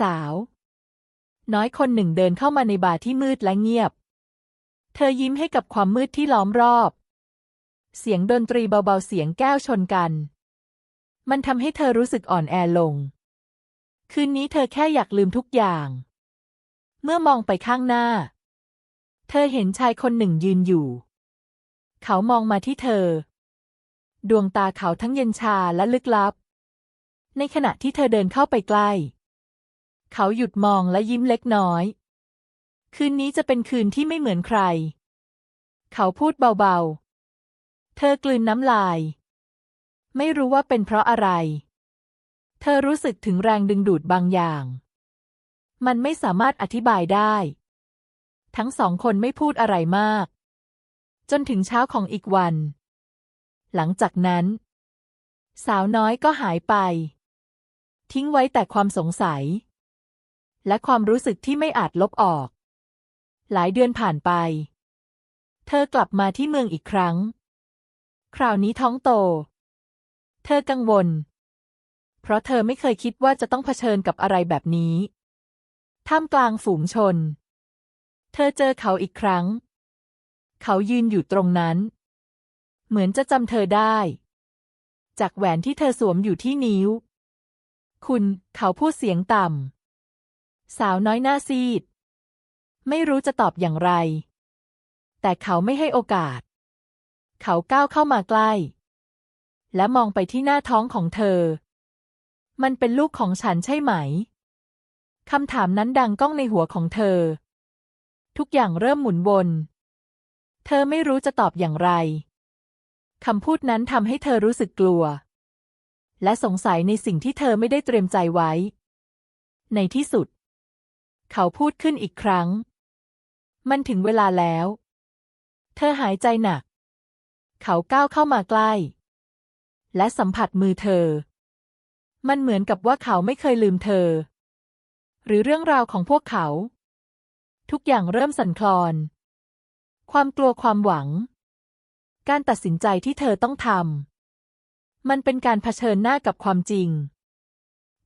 สาว น้อยคนหนึ่งเดินเข้ามาในบาร์ที่มืดและเงียบ เธอยิ้มให้กับความมืดที่ล้อมรอบ เสียงดนตรีเบาๆเสียงแก้วชนกัน มันทำให้เธอรู้สึกอ่อนแอลง คืนนี้เธอแค่อยากลืมทุกอย่าง เมื่อมองไปข้างหน้า เธอเห็นชายคนหนึ่งยืนอยู่ เขามองมาที่เธอ ดวงตาเขาทั้งเย็นชาและลึกลับในขณะที่เธอเดินเข้าไปใกล้ เขาหยุดมองและยิ้มเล็กน้อย คืนนี้จะเป็นคืนที่ไม่เหมือนใคร เขาพูดเบาๆ เธอกลืนน้ำลาย ไม่รู้ว่าเป็นเพราะอะไร เธอรู้สึกถึงแรงดึงดูดบางอย่าง มันไม่สามารถอธิบายได้ ทั้งสองคนไม่พูดอะไรมาก จนถึงเช้าของอีกวัน หลังจากนั้น สาวน้อยก็หายไป ทิ้งไว้แต่ความสงสัย และความรู้สึกที่ไม่อาจลบออก หลายเดือนผ่านไป เธอกลับมาที่เมืองอีกครั้ง คราวนี้ท้องโต เธอกังวล เพราะเธอไม่เคยคิดว่าจะต้องเผชิญกับอะไรแบบนี้ ท่ามกลางฝูงชน เธอเจอเขาอีกครั้ง เขายืนอยู่ตรงนั้น เหมือนจะจำเธอได้ จากแหวนที่เธอสวมอยู่ที่นิ้ว คุณ เขาพูดเสียงต่ำ สาวน้อยหน้าซีด ไม่รู้จะตอบอย่างไร แต่เขาไม่ให้โอกาส เขาก้าวเข้ามาใกล้ และมองไปที่หน้าท้องของเธอ มันเป็นลูกของฉันใช่ไหมคำถามนั้นดังก้องในหัวของเธอ ทุกอย่างเริ่มหมุนวน เธอไม่รู้จะตอบอย่างไรคำพูดนั้นทำให้เธอรู้สึกกลัว และสงสัยในสิ่งที่เธอไม่ได้เตรียมใจไว้ ในที่สุด เขาพูดขึ้นอีกครั้ง มันถึงเวลาแล้ว เธอหายใจหนัก เขาก้าวเข้ามาใกล้ และสัมผัสมือเธอ มันเหมือนกับว่าเขาไม่เคยลืมเธอ หรือเรื่องราวของพวกเขา ทุกอย่างเริ่มสั่นคลอน ความกลัวความหวัง การตัดสินใจที่เธอต้องทำ มันเป็นการเผชิญหน้ากับความจริง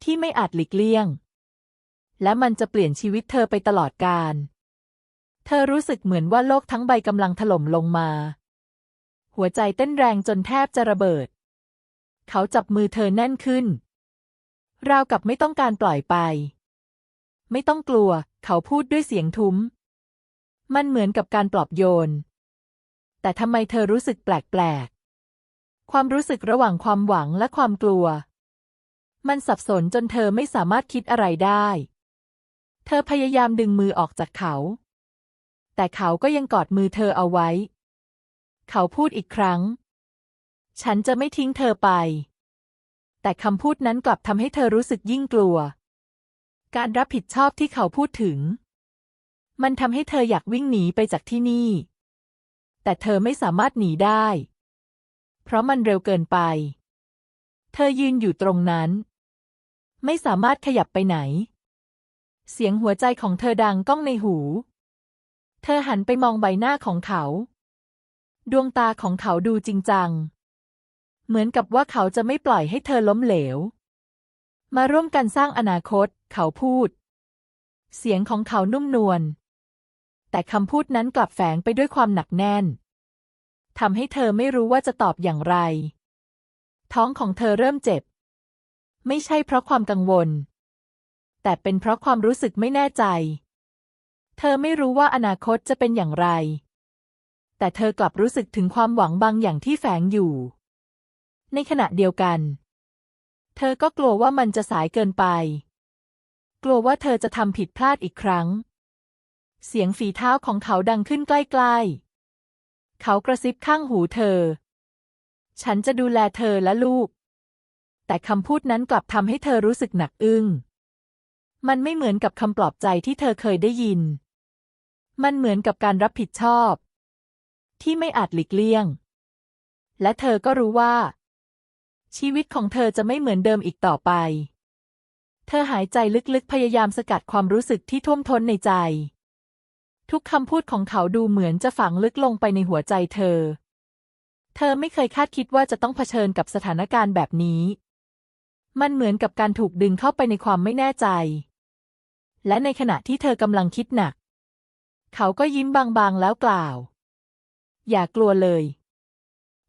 ที่ไม่อาจหลีกเลี่ยง และมันจะเปลี่ยนชีวิตเธอไปตลอดกาล เธอรู้สึกเหมือนว่าโลกทั้งใบกำลังถล่มลงมา หัวใจเต้นแรงจนแทบจะระเบิด เขาจับมือเธอแน่นขึ้น ราวกับไม่ต้องการปล่อยไป ไม่ต้องกลัว เขาพูดด้วยเสียงทุ้ม มันเหมือนกับการปลอบโยน แต่ทำไมเธอรู้สึกแปลกๆ ความรู้สึกระหว่างความหวังและความกลัวมันสับสนจนเธอไม่สามารถคิดอะไรได้ เธอพยายามดึงมือออกจากเขา แต่เขาก็ยังกอดมือเธอเอาไว้ เขาพูดอีกครั้ง ฉันจะไม่ทิ้งเธอไป แต่คำพูดนั้นกลับทำให้เธอรู้สึกยิ่งกลัว การรับผิดชอบที่เขาพูดถึง มันทำให้เธออยากวิ่งหนีไปจากที่นี่ แต่เธอไม่สามารถหนีได้ เพราะมันเร็วเกินไป เธอยืนอยู่ตรงนั้น ไม่สามารถขยับไปไหน เสียงหัวใจของเธอดังก้องในหู เธอหันไปมองใบหน้าของเขา ดวงตาของเขาดูจริงจัง เหมือนกับว่าเขาจะไม่ปล่อยให้เธอล้มเหลว มาร่วมกันสร้างอนาคต เขาพูด เสียงของเขานุ่มนวล แต่คำพูดนั้นกลับแฝงไปด้วยความหนักแน่นทำให้เธอไม่รู้ว่าจะตอบอย่างไร ท้องของเธอเริ่มเจ็บ ไม่ใช่เพราะความกังวล แต่เป็นเพราะความรู้สึกไม่แน่ใจ เธอไม่รู้ว่าอนาคตจะเป็นอย่างไร แต่เธอกลับรู้สึกถึงความหวังบางอย่างที่แฝงอยู่ ในขณะเดียวกัน เธอก็กลัวว่ามันจะสายเกินไป กลัวว่าเธอจะทำผิดพลาดอีกครั้ง เสียงฝีเท้าของเขาดังขึ้นใกล้ๆ เขากระซิบข้างหูเธอ ฉันจะดูแลเธอและลูก แต่คำพูดนั้นกลับทำให้เธอรู้สึกหนักอึ้ง มันไม่เหมือนกับคำปลอบใจที่เธอเคยได้ยิน มันเหมือนกับการรับผิดชอบ ที่ไม่อาจหลีกเลี่ยง และเธอก็รู้ว่า ชีวิตของเธอจะไม่เหมือนเดิมอีกต่อไป เธอหายใจลึกๆพยายามสกัดความรู้สึกที่ท่วมท้นในใจ ทุกคำพูดของเขาดูเหมือนจะฝังลึกลงไปในหัวใจเธอ เธอไม่เคยคาดคิดว่าจะต้องเผชิญกับสถานการณ์แบบนี้มันเหมือนกับการถูกดึงเข้าไปในความไม่แน่ใจ และในขณะที่เธอกำลังคิดหนัก เขาก็ยิ้มบางๆแล้วกล่าว อย่ากลัวเลย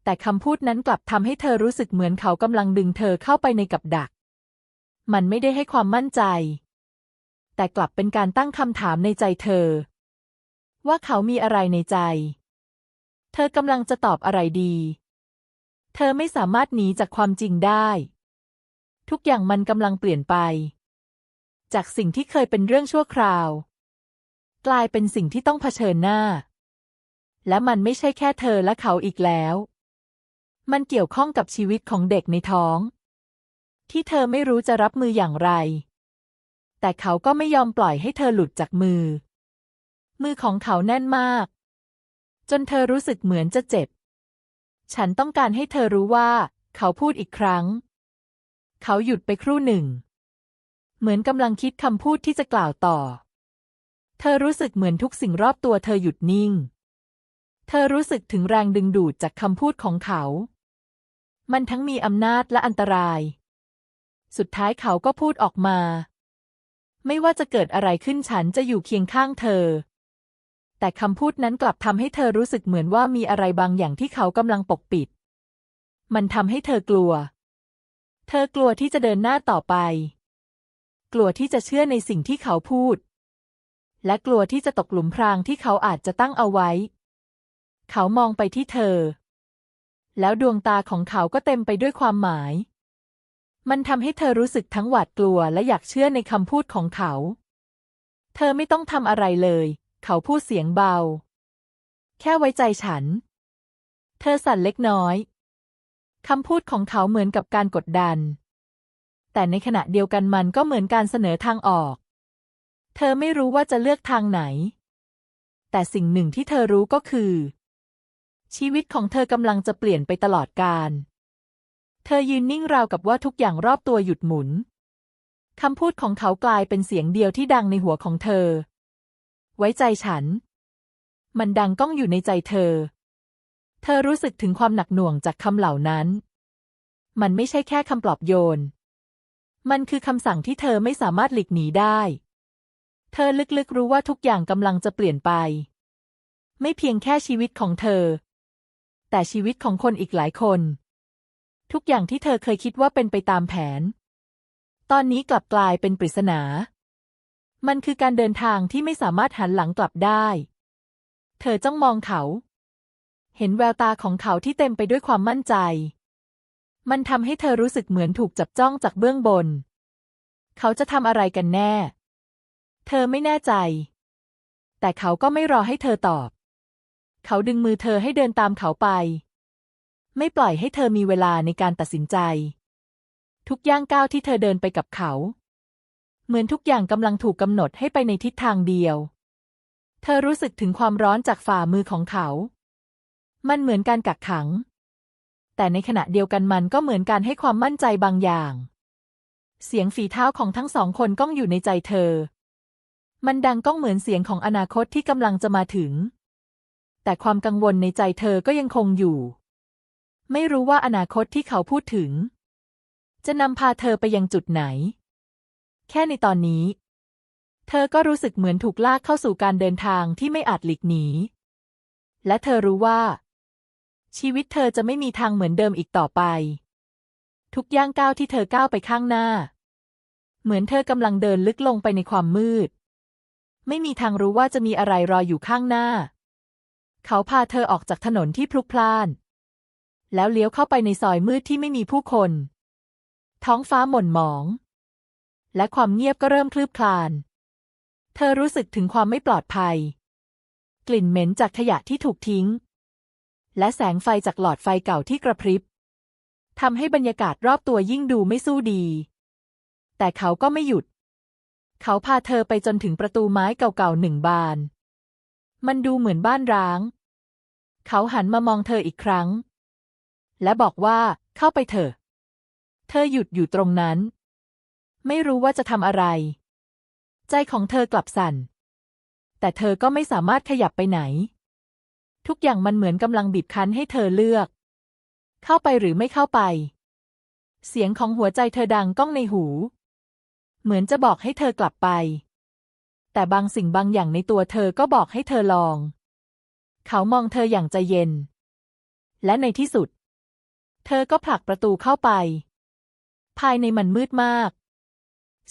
แต่คำพูดนั้นกลับทำให้เธอรู้สึกเหมือนเขากำลังดึงเธอเข้าไปในกับดัก มันไม่ได้ให้ความมั่นใจ แต่กลับเป็นการตั้งคำถามในใจเธอ ว่าเขามีอะไรในใจ เธอกำลังจะตอบอะไรดี เธอไม่สามารถหนีจากความจริงได้ ทุกอย่างมันกำลังเปลี่ยนไป จากสิ่งที่เคยเป็นเรื่องชั่วคราว กลายเป็นสิ่งที่ต้องเผชิญหน้า และมันไม่ใช่แค่เธอและเขาอีกแล้ว มันเกี่ยวข้องกับชีวิตของเด็กในท้อง ที่เธอไม่รู้จะรับมืออย่างไร แต่เขาก็ไม่ยอมปล่อยให้เธอหลุดจากมือ มือของเขาแน่นมาก จนเธอรู้สึกเหมือนจะเจ็บ ฉันต้องการให้เธอรู้ว่า เขาพูดอีกครั้ง เขาหยุดไปครู่หนึ่ง เหมือนกำลังคิดคำพูดที่จะกล่าวต่อ เธอรู้สึกเหมือนทุกสิ่งรอบตัวเธอหยุดนิ่ง เธอรู้สึกถึงแรงดึงดูดจากคำพูดของเขา มันทั้งมีอำนาจและอันตราย สุดท้ายเขาก็พูดออกมา ไม่ว่าจะเกิดอะไรขึ้นฉันจะอยู่เคียงข้างเธอ แต่คำพูดนั้นกลับทำให้เธอรู้สึกเหมือนว่ามีอะไรบางอย่างที่เขากำลังปกปิด มันทำให้เธอกลัว เธอกลัวที่จะเดินหน้าต่อไป กลัวที่จะเชื่อในสิ่งที่เขาพูด และกลัวที่จะตกหลุมพรางที่เขาอาจจะตั้งเอาไว้ เขามองไปที่เธอ แล้วดวงตาของเขาก็เต็มไปด้วยความหมาย มันทำให้เธอรู้สึกทั้งหวาดกลัวและอยากเชื่อในคำพูดของเขา เธอไม่ต้องทำอะไรเลย เขาพูดเสียงเบา แค่ไว้ใจฉัน เธอสั่นเล็กน้อยคำพูดของเขาเหมือนกับการกดดัน แต่ในขณะเดียวกันมันก็เหมือนการเสนอทางออก เธอไม่รู้ว่าจะเลือกทางไหน แต่สิ่งหนึ่งที่เธอรู้ก็คือ ชีวิตของเธอกำลังจะเปลี่ยนไปตลอดกาล เธอยืนนิ่งราวกับว่าทุกอย่างรอบตัวหยุดหมุน คำพูดของเขากลายเป็นเสียงเดียวที่ดังในหัวของเธอ ไว้ใจฉัน มันดังก้องอยู่ในใจเธอ เธอรู้สึกถึงความหนักหน่วงจากคำเหล่านั้นมันไม่ใช่แค่คำปลอบโยน มันคือคำสั่งที่เธอไม่สามารถหลีกหนีได้ เธอลึกๆรู้ว่าทุกอย่างกำลังจะเปลี่ยนไป ไม่เพียงแค่ชีวิตของเธอ แต่ชีวิตของคนอีกหลายคน ทุกอย่างที่เธอเคยคิดว่าเป็นไปตามแผน ตอนนี้กลับกลายเป็นปริศนา มันคือการเดินทางที่ไม่สามารถหันหลังกลับได้ เธอจ้องมองเขา เห็นแววตาของเขาที่เต็มไปด้วยความมั่นใจ มันทำให้เธอรู้สึกเหมือนถูกจับจ้องจากเบื้องบน เขาจะทำอะไรกันแน่ เธอไม่แน่ใจ แต่เขาก็ไม่รอให้เธอตอบ เขาดึงมือเธอให้เดินตามเขาไป ไม่ปล่อยให้เธอมีเวลาในการตัดสินใจ ทุกย่างก้าวที่เธอเดินไปกับเขา เหมือนทุกอย่างกำลังถูกกำหนดให้ไปในทิศทางเดียว เธอรู้สึกถึงความร้อนจากฝ่ามือของเขา มันเหมือนการกักขัง แต่ในขณะเดียวกันมันก็เหมือนการให้ความมั่นใจบางอย่าง เสียงฝีเท้าของทั้งสองคนก้องอยู่ในใจเธอ มันดังก้องเหมือนเสียงของอนาคตที่กำลังจะมาถึง แต่ความกังวลในใจเธอก็ยังคงอยู่ ไม่รู้ว่าอนาคตที่เขาพูดถึง จะนำพาเธอไปยังจุดไหน แค่ในตอนนี้ เธอก็รู้สึกเหมือนถูกลากเข้าสู่การเดินทางที่ไม่อาจหลีกหนีและเธอรู้ว่า ชีวิตเธอจะไม่มีทางเหมือนเดิมอีกต่อไป ทุกย่างก้าวที่เธอก้าวไปข้างหน้า เหมือนเธอกำลังเดินลึกลงไปในความมืด ไม่มีทางรู้ว่าจะมีอะไรรออยู่ข้างหน้า เขาพาเธอออกจากถนนที่พลุกพล่าน แล้วเลี้ยวเข้าไปในซอยมืดที่ไม่มีผู้คน ท้องฟ้าหม่นหมอง และความเงียบก็เริ่มคลืบคลาน เธอรู้สึกถึงความไม่ปลอดภัย กลิ่นเหม็นจากขยะที่ถูกทิ้ง และแสงไฟจากหลอดไฟเก่าที่กระพริบทำให้บรรยากาศรอบตัวยิ่งดูไม่สู้ดี แต่เขาก็ไม่หยุด เขาพาเธอไปจนถึงประตูไม้เก่าๆหนึ่งบาน มันดูเหมือนบ้านร้าง เขาหันมามองเธออีกครั้ง และบอกว่าเข้าไปเถอะ เธอหยุดอยู่ตรงนั้น ไม่รู้ว่าจะทำอะไร ใจของเธอกลับสั่น แต่เธอก็ไม่สามารถขยับไปไหน ทุกอย่างมันเหมือนกำลังบีบคั้นให้เธอเลือก เข้าไปหรือไม่เข้าไป เสียงของหัวใจเธอดังก้องในหู เหมือนจะบอกให้เธอกลับไป แต่บางสิ่งบางอย่างในตัวเธอก็บอกให้เธอลอง เขามองเธออย่างใจเย็น และในที่สุด เธอก็ผลักประตูเข้าไป ภายในมันมืดมาก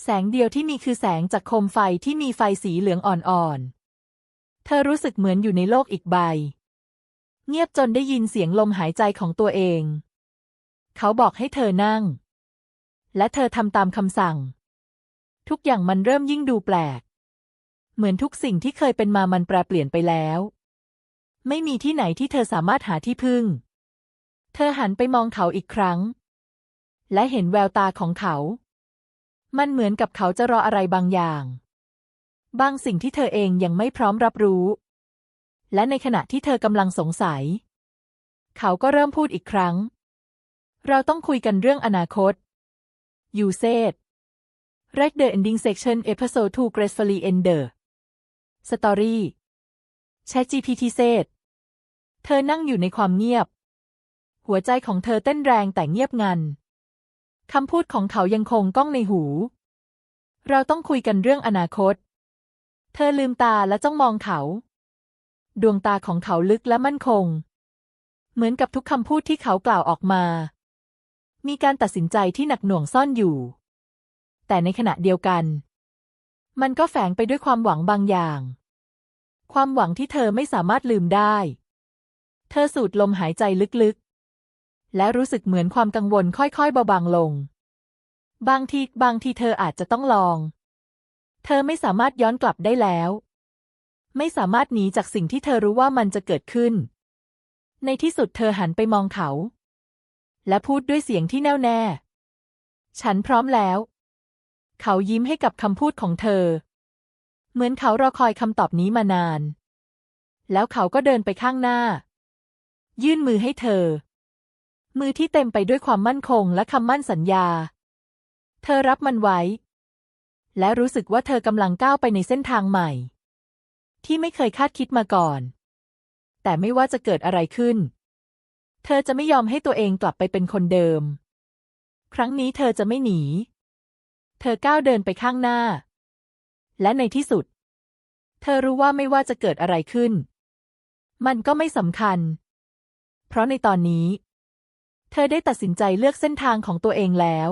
แสงเดียวที่มีคือแสงจากโคมไฟที่มีไฟสีเหลืองอ่อนๆเธอรู้สึกเหมือนอยู่ในโลกอีกใบ เงียบจนได้ยินเสียงลมหายใจของตัวเอง เขาบอกให้เธอนั่ง และเธอทำตามคำสั่ง ทุกอย่างมันเริ่มยิ่งดูแปลก เหมือนทุกสิ่งที่เคยเป็นมามันแปรเปลี่ยนไปแล้ว ไม่มีที่ไหนที่เธอสามารถหาที่พึ่ง เธอหันไปมองเขาอีกครั้ง และเห็นแววตาของเขา มันเหมือนกับเขาจะรออะไรบางอย่าง บางสิ่งที่เธอเองยังไม่พร้อมรับรู้ และในขณะที่เธอกำลังสงสัย เขาก็เริ่มพูดอีกครั้ง เราต้องคุยกันเรื่องอนาคต You said Read the ending section episode 2 gracefully end the story ChatGPT said เธอนั่งอยู่ในความเงียบ หัวใจของเธอเต้นแรงแต่เงียบงัน คำพูดของเขายังคงก้องในหู เราต้องคุยกันเรื่องอนาคต เธอลืมตาและจ้องมองเขา ดวงตาของเขาลึกและมั่นคง เหมือนกับทุกคำพูดที่เขากล่าวออกมา มีการตัดสินใจที่หนักหน่วงซ่อนอยู่ แต่ในขณะเดียวกัน มันก็แฝงไปด้วยความหวังบางอย่าง ความหวังที่เธอไม่สามารถลืมได้ เธอสูดลมหายใจลึกๆ และรู้สึกเหมือนความกังวลค่อยๆเบาบางลง บางทีบางทีเธออาจจะต้องลอง เธอไม่สามารถย้อนกลับได้แล้ว ไม่สามารถหนีจากสิ่งที่เธอรู้ว่ามันจะเกิดขึ้น ในที่สุดเธอหันไปมองเขา และพูดด้วยเสียงที่แน่วแน่ ฉันพร้อมแล้ว เขายิ้มให้กับคำพูดของเธอ เหมือนเขารอคอยคำตอบนี้มานาน แล้วเขาก็เดินไปข้างหน้า ยื่นมือให้เธอ มือที่เต็มไปด้วยความมั่นคงและคำมั่นสัญญา เธอรับมันไว้ และรู้สึกว่าเธอกำลังก้าวไปในเส้นทางใหม่ ที่ไม่เคยคาดคิดมาก่อน แต่ไม่ว่าจะเกิดอะไรขึ้น เธอจะไม่ยอมให้ตัวเองกลับไปเป็นคนเดิม ครั้งนี้เธอจะไม่หนี เธอก้าวเดินไปข้างหน้า และในที่สุด เธอรู้ว่าไม่ว่าจะเกิดอะไรขึ้น มันก็ไม่สำคัญ เพราะในตอนนี้ เธอได้ตัดสินใจเลือกเส้นทางของตัวเองแล้ว